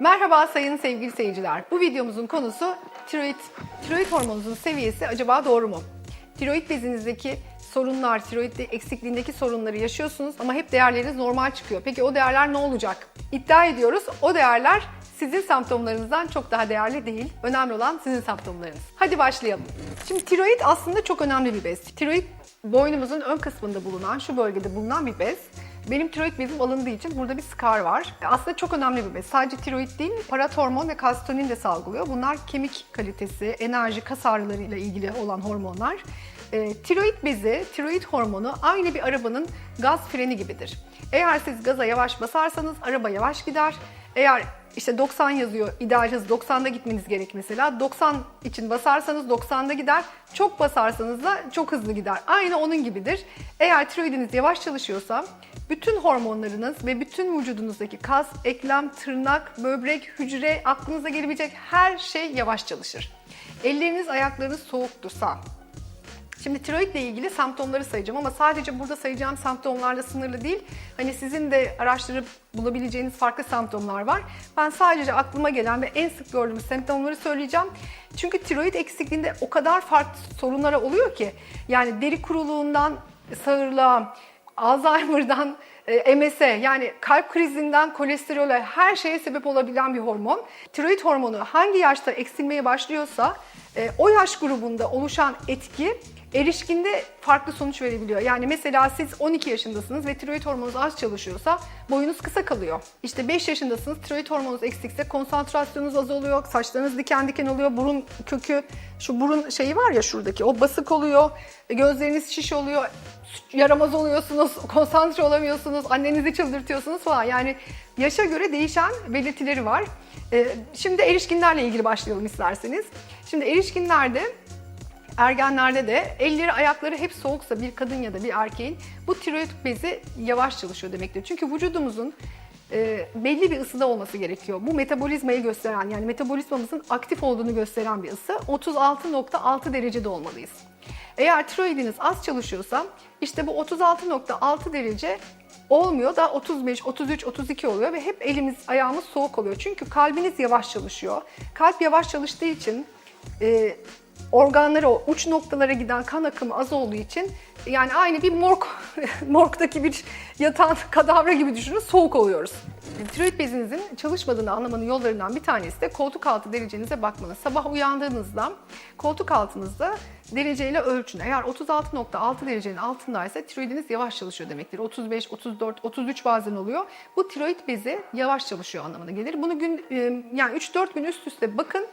Merhaba sayın sevgili seyirciler. Bu videomuzun konusu tiroid. Tiroid hormonunuzun seviyesi acaba doğru mu? Tiroid bezinizdeki sorunlar, tiroid eksikliğindeki sorunları yaşıyorsunuz ama hep değerleriniz normal çıkıyor. Peki o değerler ne olacak? İddia ediyoruz o değerler sizin semptomlarınızdan çok daha değerli değil. Önemli olan sizin semptomlarınız. Hadi başlayalım. Şimdi tiroid aslında çok önemli bir bez. Tiroid boynumuzun ön kısmında bulunan, şu bölgede bulunan bir bez. Benim tiroid bezim alındığı için burada bir skar var. Aslında çok önemli bir bez. Sadece tiroid değil, paratormon ve kalsitonin de salgılıyor. Bunlar kemik kalitesi, enerji, kas ağrılarıyla ilgili olan hormonlar. E, tiroid bezi, tiroid hormonu aynı bir arabanın gaz freni gibidir. Eğer siz gaza yavaş basarsanız araba yavaş gider. Eğer işte 90 yazıyor, ideal hız 90'da gitmeniz gerek mesela. 90 için basarsanız 90'da gider. Çok basarsanız da çok hızlı gider. Aynı onun gibidir. Eğer tiroidiniz yavaş çalışıyorsa bütün hormonlarınız ve bütün vücudunuzdaki kas, eklem, tırnak, böbrek, hücre, aklınıza gelebilecek her şey yavaş çalışır. Elleriniz, ayaklarınız soğuk dursa, Şimdi tiroid ile ilgili semptomları sayacağım ama sadece burada sayacağım semptomlarla sınırlı değil. Hani sizin de araştırıp bulabileceğiniz farklı semptomlar var. Ben sadece aklıma gelen ve en sık gördüğümüz semptomları söyleyeceğim. Çünkü tiroid eksikliğinde o kadar farklı sorunlara oluyor ki. Yani deri kuruluğundan sağırlığa, Alzheimer'dan MS'e yani kalp krizinden kolesterole her şeye sebep olabilen bir hormon. Tiroid hormonu hangi yaşta eksilmeye başlıyorsa e, o yaş grubunda oluşan etki erişkinde farklı sonuç verebiliyor. Yani mesela siz 12 yaşındasınız ve tiroid hormonunuz az çalışıyorsa boyunuz kısa kalıyor. İşte 5 yaşındasınız tiroid hormonunuz eksikse konsantrasyonunuz az oluyor, saçlarınız diken diken oluyor, burun kökü, şu burun şeyi var ya şuradaki o basık oluyor, gözleriniz şiş oluyor, yaramaz oluyorsunuz, konsantre olamıyorsunuz, annenizi çıldırtıyorsunuz falan. Yani yaşa göre değişen belirtileri var. Ee, Şimdi erişkinlerle ilgili başlayalım isterseniz. Şimdi erişkinlerde ergenlerde de elleri ayakları hep soğuksa bir kadın ya da bir erkeğin bu tiroid bezi yavaş çalışıyor demektir. Çünkü vücudumuzun e, belli bir ısıda olması gerekiyor. Bu metabolizmayı gösteren yani metabolizmamızın aktif olduğunu gösteren bir ısı 36.6 derecede olmalıyız. Eğer tiroidiniz az çalışıyorsa işte bu 36.6 derece olmuyor da 35, 33, 32 oluyor ve hep elimiz ayağımız soğuk oluyor. Çünkü kalbiniz yavaş çalışıyor. Kalp yavaş çalıştığı için e, organlara, o uç noktalara giden kan akımı az olduğu için yani aynı bir morg, morgdaki bir yatan kadavra gibi düşünün soğuk oluyoruz. Tiroid bezinizin çalışmadığını anlamanın yollarından bir tanesi de koltuk altı derecenize bakmanız. Sabah uyandığınızda koltuk altınızda dereceyle ölçün. Eğer 36.6 derecenin altındaysa tiroidiniz yavaş çalışıyor demektir. 35, 34, 33 bazen oluyor. Bu tiroid bezi yavaş çalışıyor anlamına gelir. Bunu gün e, yani 3-4 gün üst üste bakın.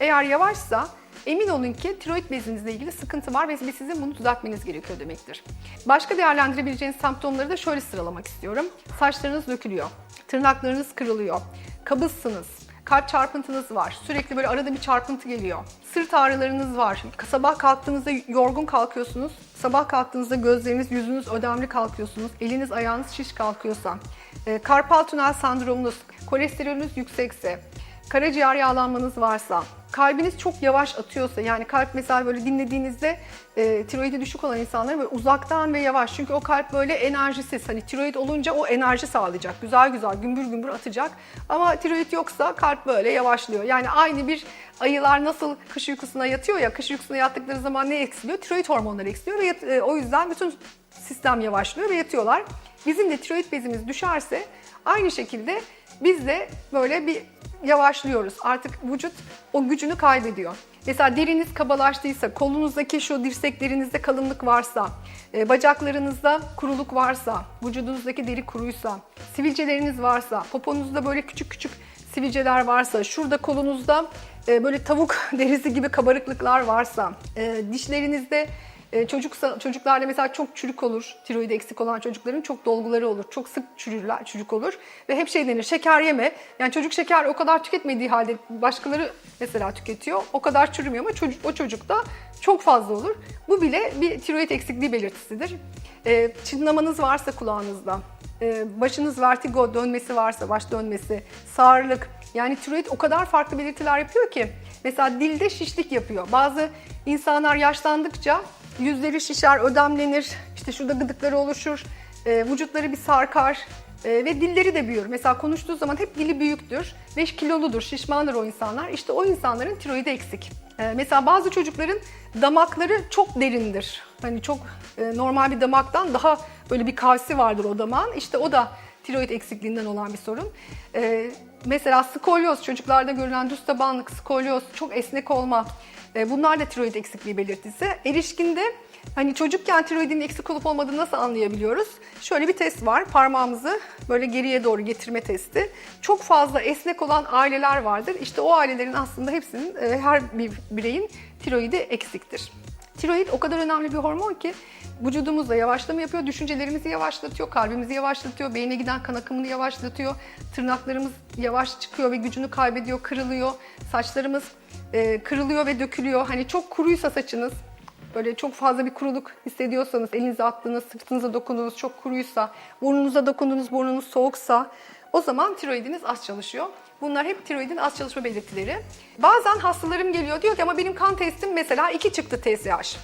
Eğer yavaşsa emin olun ki tiroid bezinizle ilgili sıkıntı var ve sizin bunu düzeltmeniz gerekiyor demektir. Başka değerlendirebileceğiniz semptomları da şöyle sıralamak istiyorum. Saçlarınız dökülüyor, tırnaklarınız kırılıyor, kabızsınız, kalp çarpıntınız var, sürekli böyle arada bir çarpıntı geliyor, sırt ağrılarınız var, sabah kalktığınızda yorgun kalkıyorsunuz, sabah kalktığınızda gözleriniz, yüzünüz ödemli kalkıyorsunuz, eliniz ayağınız şiş kalkıyorsa, e, karpal tünel sendromunuz, kolesterolünüz yüksekse, karaciğer yağlanmanız varsa, kalbiniz çok yavaş atıyorsa yani kalp mesela böyle dinlediğinizde e, tiroidi düşük olan insanların böyle uzaktan ve yavaş. Çünkü o kalp böyle enerjisiz. Hani tiroid olunca o enerji sağlayacak. Güzel güzel gümbür gümbür atacak. Ama tiroid yoksa kalp böyle yavaşlıyor. Yani aynı bir ayılar nasıl kış uykusuna yatıyor ya kış uykusuna yattıkları zaman ne eksiliyor? Tiroid hormonları eksiliyor ve yat- e, o yüzden bütün sistem yavaşlıyor ve yatıyorlar. Bizim de tiroid bezimiz düşerse aynı şekilde biz de böyle bir yavaşlıyoruz. Artık vücut o gücünü kaybediyor. Mesela deriniz kabalaştıysa, kolunuzdaki şu dirseklerinizde kalınlık varsa, e, bacaklarınızda kuruluk varsa, vücudunuzdaki deri kuruysa, sivilceleriniz varsa, poponuzda böyle küçük küçük sivilceler varsa, şurada kolunuzda e, böyle tavuk derisi gibi kabarıklıklar varsa, e, dişlerinizde e, çocuksa, çocuklarda mesela çok çürük olur. Tiroid eksik olan çocukların çok dolguları olur. Çok sık çürürler, çürük olur. Ve hep şey denir, şeker yeme. Yani çocuk şeker o kadar tüketmediği halde başkaları mesela tüketiyor. O kadar çürümüyor ama çocuk, o çocukta çok fazla olur. Bu bile bir tiroid eksikliği belirtisidir. E, çınlamanız varsa kulağınızda, e, başınız vertigo dönmesi varsa, baş dönmesi, sağırlık. Yani tiroid o kadar farklı belirtiler yapıyor ki. Mesela dilde şişlik yapıyor. Bazı insanlar yaşlandıkça yüzleri şişer, ödemlenir, işte şurada gıdıkları oluşur, e, vücutları bir sarkar, Ee, ve dilleri de büyür. Mesela konuştuğu zaman hep dili büyüktür ve kiloludur, şişmandır o insanlar. İşte o insanların tiroidi eksik. Ee, mesela bazı çocukların damakları çok derindir. Hani çok e, normal bir damaktan daha böyle bir kavsi vardır o damağın. İşte o da tiroid eksikliğinden olan bir sorun. Ee, mesela skolyoz, çocuklarda görülen düz tabanlık, skolyoz, çok esnek olma. E, bunlar da tiroid eksikliği belirtisi. Erişkinde Hani çocukken tiroidin eksik olup olmadığını nasıl anlayabiliyoruz? Şöyle bir test var. Parmağımızı böyle geriye doğru getirme testi. Çok fazla esnek olan aileler vardır. İşte o ailelerin aslında hepsinin, e, her bir bireyin tiroidi eksiktir. Tiroid o kadar önemli bir hormon ki vücudumuzda yavaşlama yapıyor, düşüncelerimizi yavaşlatıyor, kalbimizi yavaşlatıyor, beyne giden kan akımını yavaşlatıyor, tırnaklarımız yavaş çıkıyor ve gücünü kaybediyor, kırılıyor, saçlarımız e, kırılıyor ve dökülüyor. Hani çok kuruysa saçınız, böyle çok fazla bir kuruluk hissediyorsanız, elinize attığınız, sırtınıza dokunduğunuz çok kuruysa, burnunuza dokunduğunuz burnunuz soğuksa o zaman tiroidiniz az çalışıyor. Bunlar hep tiroidin az çalışma belirtileri. Bazen hastalarım geliyor diyor ki ama benim kan testim mesela 2 çıktı TSH.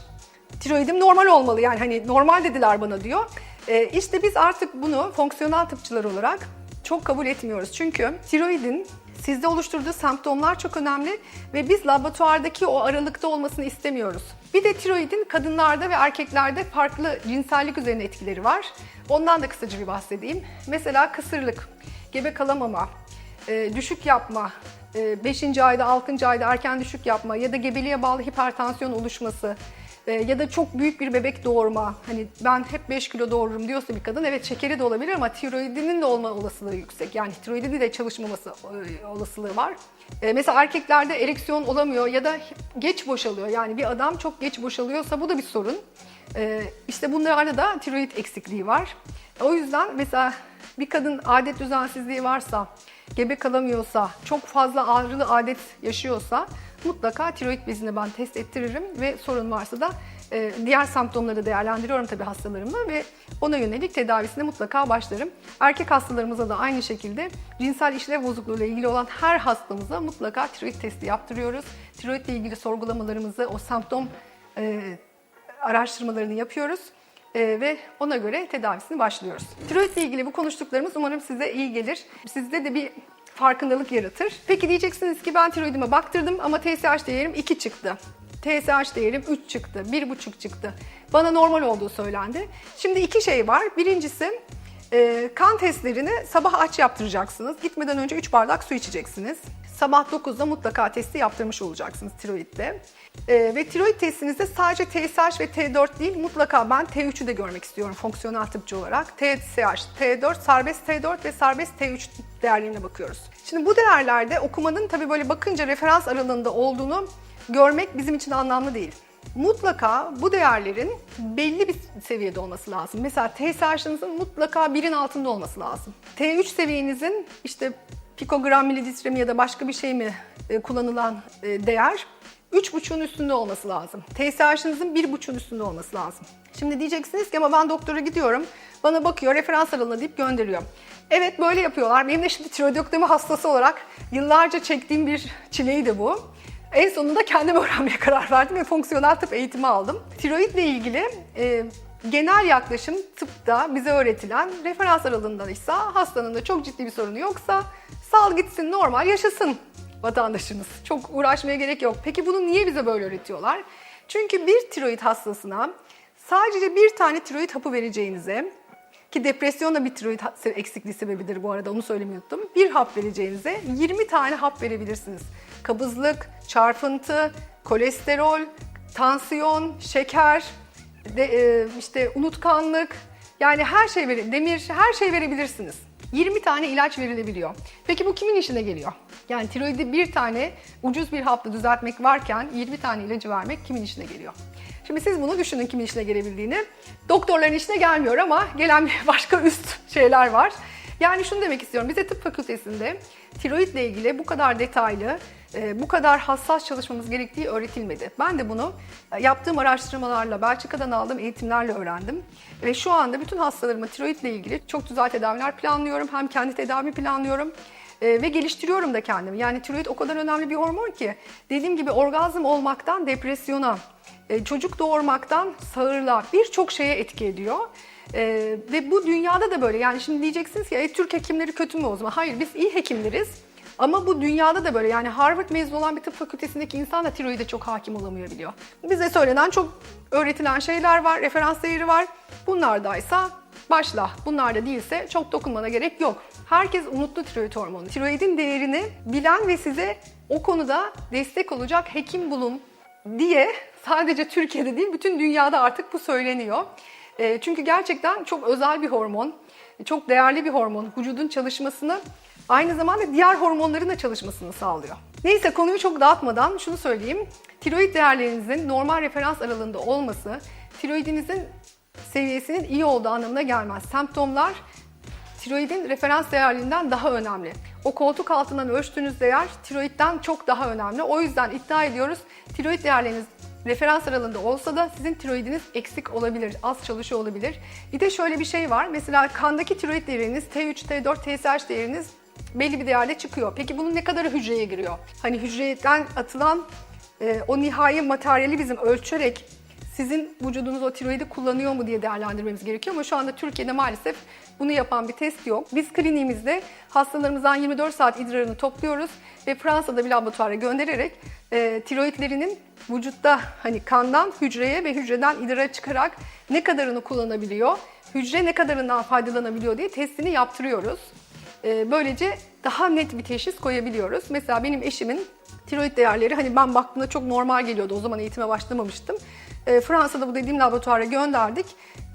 Tiroidim normal olmalı yani hani normal dediler bana diyor. Ee, işte biz artık bunu fonksiyonel tıpçılar olarak çok kabul etmiyoruz. Çünkü tiroidin sizde oluşturduğu semptomlar çok önemli ve biz laboratuvardaki o aralıkta olmasını istemiyoruz. Bir de tiroidin kadınlarda ve erkeklerde farklı cinsellik üzerine etkileri var. Ondan da kısaca bir bahsedeyim. Mesela kısırlık, gebe kalamama, e, düşük yapma, 5. ayda 6. ayda erken düşük yapma ya da gebeliğe bağlı hipertansiyon oluşması e, ya da çok büyük bir bebek doğurma. Hani ben hep 5 kilo doğururum diyorsa bir kadın evet şekeri de olabilir ama tiroidinin de olma olasılığı yüksek. Yani tiroidi de çalışmaması e, olasılığı var. E, Mesela erkeklerde ereksiyon olamıyor ya da geç boşalıyor. Yani bir adam çok geç boşalıyorsa bu da bir sorun. E, İşte bunlarda da tiroid eksikliği var. O yüzden mesela bir kadın adet düzensizliği varsa, gebe kalamıyorsa, çok fazla ağrılı adet yaşıyorsa mutlaka tiroid bezini ben test ettiririm ve sorun varsa da e, diğer semptomları da değerlendiriyorum tabii hastalarımla ve ona yönelik tedavisine mutlaka başlarım. Erkek hastalarımıza da aynı şekilde cinsel işlev bozukluğuyla ilgili olan her hastamıza mutlaka tiroid testi yaptırıyoruz. Tiroidle ilgili sorgulamalarımızı, o semptom e, araştırmalarını yapıyoruz ve ona göre tedavisini başlıyoruz. Tiroidle ilgili bu konuştuklarımız umarım size iyi gelir. Sizde de bir farkındalık yaratır. Peki diyeceksiniz ki ben tiroidime baktırdım ama TSH değerim 2 çıktı. TSH değerim 3 çıktı, 1,5 çıktı. Bana normal olduğu söylendi. Şimdi iki şey var. Birincisi e, kan testlerini sabah aç yaptıracaksınız. Gitmeden önce 3 bardak su içeceksiniz. Sabah 9'da mutlaka testi yaptırmış olacaksınız tiroidde. E, ve tiroid testinizde sadece TSH ve T4 değil mutlaka ben T3'ü de görmek istiyorum fonksiyonel tıpçı olarak. TSH, T4, serbest T4 ve serbest T3 değerlerine bakıyoruz. Şimdi bu değerlerde okumanın tabii böyle bakınca referans aralığında olduğunu görmek bizim için anlamlı değil. Mutlaka bu değerlerin belli bir seviyede olması lazım. Mesela TSH'ınızın mutlaka birin altında olması lazım. T3 seviyenizin işte pikogram mililitre mi ya da başka bir şey mi e, kullanılan e, değer 3,5'un üstünde olması lazım. TSH'ınızın 1,5'un üstünde olması lazım. Şimdi diyeceksiniz ki ama ben doktora gidiyorum, bana bakıyor, referans aralığına deyip gönderiyor. Evet böyle yapıyorlar. Benim de şimdi tiroidektomi hastası olarak yıllarca çektiğim bir çileyi bu. En sonunda kendim öğrenmeye karar verdim ve fonksiyonel tıp eğitimi aldım. Tiroidle ilgili e, genel yaklaşım tıpta bize öğretilen referans aralığındaysa hastanın da çok ciddi bir sorunu yoksa sal gitsin normal yaşasın vatandaşımız. Çok uğraşmaya gerek yok. Peki bunu niye bize böyle öğretiyorlar? Çünkü bir tiroid hastasına sadece bir tane tiroid hapı vereceğinize ki depresyon da bir tiroid eksikliği sebebidir bu arada onu söylemeyi unuttum. Bir hap vereceğinize 20 tane hap verebilirsiniz. Kabızlık, çarpıntı, kolesterol, tansiyon, şeker, de, e, işte unutkanlık yani her şey verin, demir her şey verebilirsiniz. 20 tane ilaç verilebiliyor. Peki bu kimin işine geliyor? Yani tiroidi bir tane ucuz bir hapla düzeltmek varken 20 tane ilacı vermek kimin işine geliyor? Şimdi siz bunu düşünün kimin işine gelebildiğini. Doktorların işine gelmiyor ama gelen başka üst şeyler var. Yani şunu demek istiyorum. Bize tıp fakültesinde tiroidle ilgili bu kadar detaylı, e, bu kadar hassas çalışmamız gerektiği öğretilmedi. Ben de bunu e, yaptığım araştırmalarla, Belçika'dan aldığım eğitimlerle öğrendim. Ve şu anda bütün hastalarıma tiroidle ilgili çok güzel tedaviler planlıyorum. Hem kendi tedavi planlıyorum e, ve geliştiriyorum da kendimi. Yani tiroid o kadar önemli bir hormon ki dediğim gibi orgazm olmaktan depresyona, çocuk doğurmaktan sağırlığa birçok şeye etki ediyor. Ee, ve bu dünyada da böyle. Yani şimdi diyeceksiniz ki "E, Türk hekimleri kötü mü o zaman? Hayır biz iyi hekimleriz. Ama bu dünyada da böyle. Yani Harvard mezunu olan bir tıp fakültesindeki insan da tiroide çok hakim olamayabiliyor. Bize söylenen çok öğretilen şeyler var, referans değeri var. Bunlardaysa başla. Bunlarda değilse çok dokunmana gerek yok. Herkes unuttu tiroid hormonu. Tiroidin değerini bilen ve size o konuda destek olacak hekim bulun diye sadece Türkiye'de değil bütün dünyada artık bu söyleniyor. E, çünkü gerçekten çok özel bir hormon, çok değerli bir hormon. Vücudun çalışmasını aynı zamanda diğer hormonların da çalışmasını sağlıyor. Neyse konuyu çok dağıtmadan şunu söyleyeyim. Tiroid değerlerinizin normal referans aralığında olması, tiroidinizin seviyesinin iyi olduğu anlamına gelmez. Semptomlar tiroidin referans değerlerinden daha önemli. O koltuk altından ölçtüğünüz değer tiroidden çok daha önemli. O yüzden iddia ediyoruz tiroid değerleriniz referans aralığında olsa da sizin tiroidiniz eksik olabilir, az çalışıyor olabilir. Bir de şöyle bir şey var. Mesela kandaki tiroid değeriniz T3, T4, TSH değeriniz belli bir değerle çıkıyor. Peki bunun ne kadarı hücreye giriyor? Hani hücreden atılan e, o nihai materyali bizim ölçerek sizin vücudunuz o tiroidi kullanıyor mu diye değerlendirmemiz gerekiyor ama şu anda Türkiye'de maalesef bunu yapan bir test yok. Biz kliniğimizde hastalarımızdan 24 saat idrarını topluyoruz ve Fransa'da bir laboratuvara göndererek e, tiroidlerinin vücutta hani kandan hücreye ve hücreden idrara çıkarak ne kadarını kullanabiliyor, hücre ne kadarından faydalanabiliyor diye testini yaptırıyoruz. E, böylece daha net bir teşhis koyabiliyoruz. Mesela benim eşimin tiroid değerleri hani ben baktığımda çok normal geliyordu. O zaman eğitime başlamamıştım. E, Fransa'da bu dediğim laboratuvara gönderdik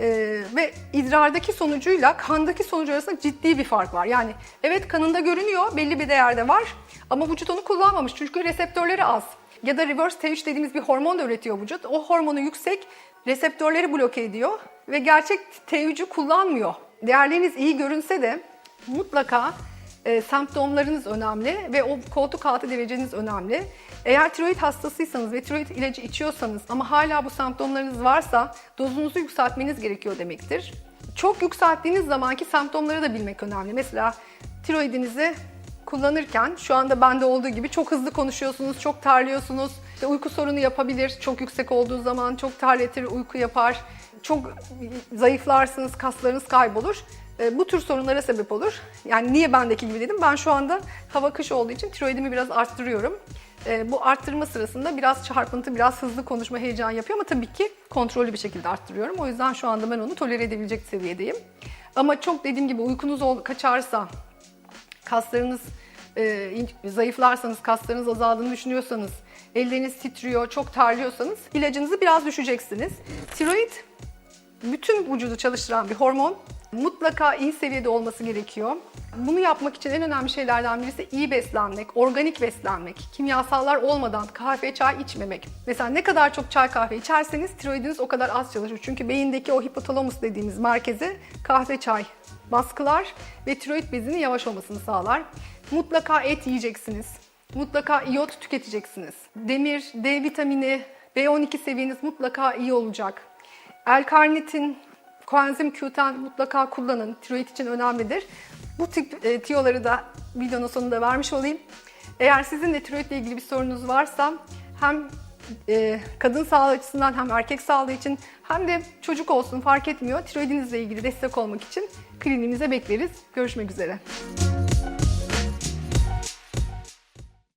E, ve idrardaki sonucuyla kandaki sonucu arasında ciddi bir fark var. Yani evet kanında görünüyor, belli bir değerde var ama vücut onu kullanmamış çünkü reseptörleri az. Ya da reverse T3 dediğimiz bir hormon da üretiyor vücut. O hormonu yüksek, reseptörleri bloke ediyor ve gerçek T3'ü kullanmıyor. Değerleriniz iyi görünse de mutlaka e, semptomlarınız önemli ve o koltuk altı dereceniz önemli. Eğer tiroid hastasıysanız ve tiroid ilacı içiyorsanız ama hala bu semptomlarınız varsa dozunuzu yükseltmeniz gerekiyor demektir. Çok yükselttiğiniz zamanki semptomları da bilmek önemli. Mesela tiroidinizi kullanırken şu anda bende olduğu gibi çok hızlı konuşuyorsunuz, çok terliyorsunuz. İşte uyku sorunu yapabilir. Çok yüksek olduğu zaman çok terletir, uyku yapar. Çok zayıflarsınız, kaslarınız kaybolur. E, Bu tür sorunlara sebep olur. Yani niye bendeki gibi dedim? Ben şu anda hava kış olduğu için tiroidimi biraz arttırıyorum. E, Bu arttırma sırasında biraz çarpıntı, biraz hızlı konuşma heyecan yapıyor ama tabii ki kontrollü bir şekilde arttırıyorum. O yüzden şu anda ben onu tolere edebilecek seviyedeyim. Ama çok dediğim gibi uykunuz ol- kaçarsa, kaslarınız e, zayıflarsanız, kaslarınız azaldığını düşünüyorsanız, elleriniz titriyor, çok terliyorsanız ilacınızı biraz düşeceksiniz. Tiroid bütün vücudu çalıştıran bir hormon. Mutlaka iyi seviyede olması gerekiyor. Bunu yapmak için en önemli şeylerden birisi iyi beslenmek, organik beslenmek, kimyasallar olmadan kahve, çay içmemek. Mesela ne kadar çok çay kahve içerseniz tiroidiniz o kadar az çalışır. Çünkü beyindeki o hipotalamus dediğimiz merkezi kahve, çay baskılar ve tiroid bezinin yavaş olmasını sağlar. Mutlaka et yiyeceksiniz. Mutlaka iot tüketeceksiniz. Demir, D vitamini, B12 seviyeniz mutlaka iyi olacak. L-karnitin, koenzim Q10 mutlaka kullanın. Tiroid için önemlidir. Bu tip e, tiyoları da videonun sonunda vermiş olayım. Eğer sizin de tiroidle ilgili bir sorunuz varsa hem e, kadın sağlığı açısından hem erkek sağlığı için hem de çocuk olsun fark etmiyor. Tiroidinizle ilgili destek olmak için kliniğimize bekleriz. Görüşmek üzere.